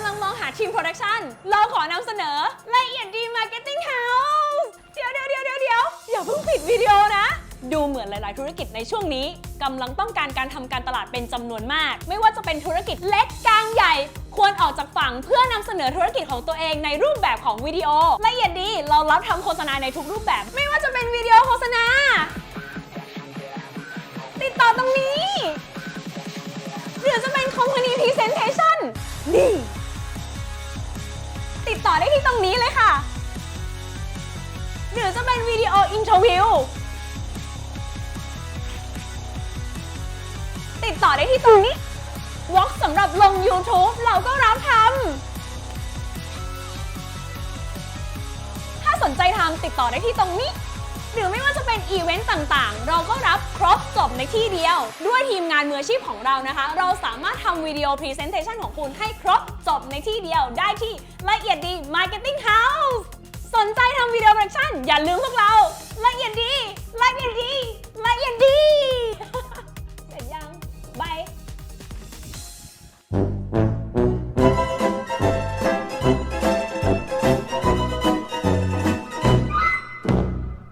ำลังมองหาทีมโปรดักชันเราขอนำเสนอละเอียดดี Marketing House เดี๋ยวเดี๋ยวเดี๋ยวเดี๋ยวเดี๋ยวอย่าเพิ่งปิดวิดีโอนะ ดูเหมือนหลาย ๆ ธุรกิจในช่วงนี้กำลังต้องการการทำการตลาดเป็นจำนวนมาก ไม่ว่าจะเป็นธุรกิจเล็กกลางใหญ่ ควรออกจากฝั่งเพื่อนำเสนอธุรกิจของตัวเองในรูปแบบของวิดีโอละเอียดดีเรารับทำโฆษณาในทุกรูปแบบ ไม่ว่าจะเป็นวิดีโอโฆษณา ติดต่อได้ที่ตรงนี้เลยค่ะ หรือจะเป็นวิดีโออินเทอร์วิวติดต่อได้ที่ตรงนี้วอล์กสำหรับลง YouTube เราก็รับทำถ้าสนใจทำติดต่อได้ที่ตรงนี้ หรือไม่ว่าจะเป็นอีเวนต์ต่างๆ เราก็ บครบจบในที่เดียว ด้วยทีมงานมืออาชีพของเรานะคะ เราสามารถทำวิดีโอพรีเซนเทชันของคุณให้ครบจบในที่เดียวได้ที่ละเอียดดี Marketing House สนใจทำวิดีโอโปรดักชั่นอย่าลืมพวกเรา